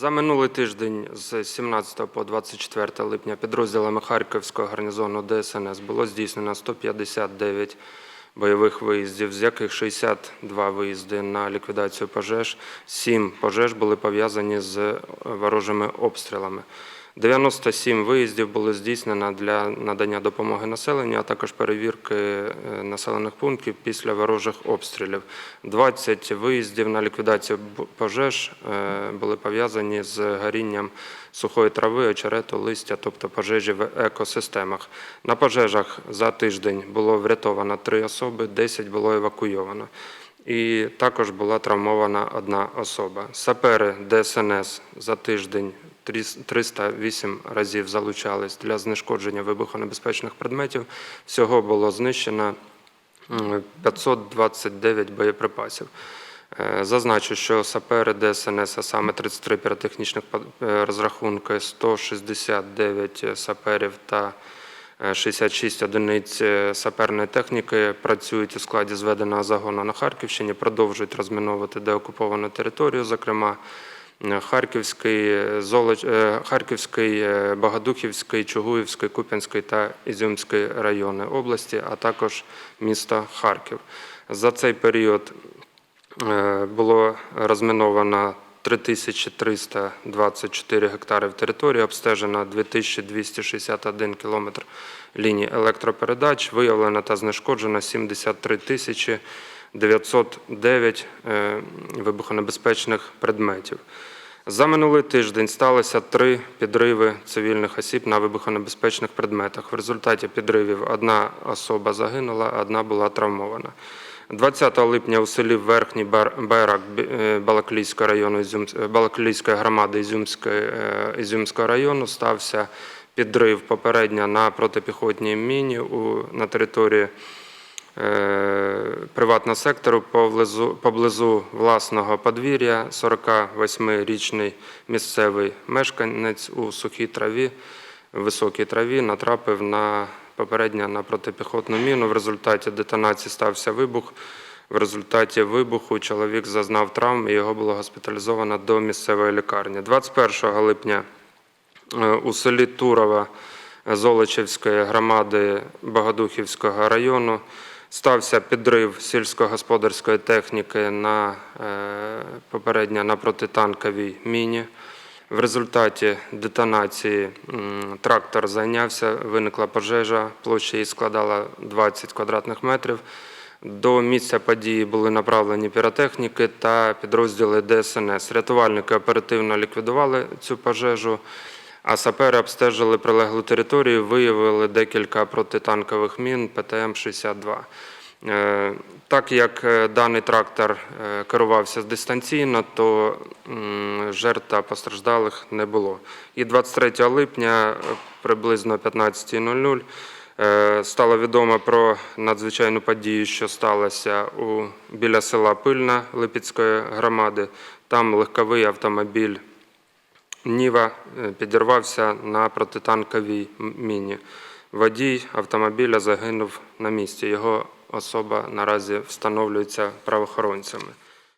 За минулий тиждень з 17 по 24 липня підрозділами Харківського гарнізону ДСНС було здійснено 159 бойових виїздів, з яких 62 виїзди на ліквідацію пожеж, 7 пожеж були пов'язані з ворожими обстрілами. 97 виїздів було здійснено для надання допомоги населенню, а також перевірки е, населених пунктів після ворожих обстрілів. 20 виїздів на ліквідацію пожеж е, були пов'язані з горінням сухої трави, очерету, листя, тобто пожежі в екосистемах. На пожежах за тиждень було врятовано 3 особи, 10 було евакуйовано. І також була травмована одна особа. Сапери ДСНС за тиждень 308 разів залучались для знешкодження вибухонебезпечних предметів. Всього було знищено 529 боєприпасів. Е, Зазначу, що сапери ДСНС, а саме 33 піротехнічних е, розрахунки, 169 саперів та е, 66 одиниць е, саперної техніки працюють у складі зведеного загону на Харківщині, продовжують розміновувати деокуповану територію, зокрема е, Харківський, е, Золоч... е, Харківський, е, Богодухівський, Чугуївський, Куп'янський та Ізюмський райони області, а також місто Харків. За цей період було розміновано 3324 гектари території, обстежено 2261 кілометр ліній електропередач, виявлено та знешкоджено 73 тисячі 909 е, вибухонебезпечних предметів. За минулий тиждень сталося три підриви цивільних осіб на вибухонебезпечних предметах. В результаті підривів одна особа загинула, одна була травмована. 20 липня у селі Верхній Бі- е, Балаклійського району е, Балаклійської громади Ізюмського району стався підрив попередньо на протипіхотній міні на території приватного сектору поблизу, поблизу власного подвір'я 48-річний місцевий мешканець у сухій траві, високій траві натрапив на попередньо на протипіхотну міну. В результаті детонації стався вибух. В результаті вибуху чоловік зазнав травм і його було госпіталізовано до місцевої лікарні. 21 липня Е, у селі Турова Золочівської громади Богодухівського району стався підрив сільськогосподарської техніки на е, попередньо на протитанковій міні. В результаті детонації трактор зайнявся, виникла пожежа, площа її складала 20 квадратних метрів. До місця події були направлені піротехніки та підрозділи ДСНС. Рятувальники оперативно ліквідували цю пожежу, а сапери обстежили прилеглу територію, виявили декілька протитанкових мін ПТМ-62. Е, Так як е, даний трактор е, керувався дистанційно, то жертв та постраждалих не було. І 23 липня приблизно о 15.00 е, стало відомо про надзвичайну подію, що сталося біля села Пильна Липецької громади. Там легковий автомобіль Ніва е, підірвався на протитанковій міні. Водій автомобіля загинув на місці. Його особа наразі встановлюється правоохоронцями.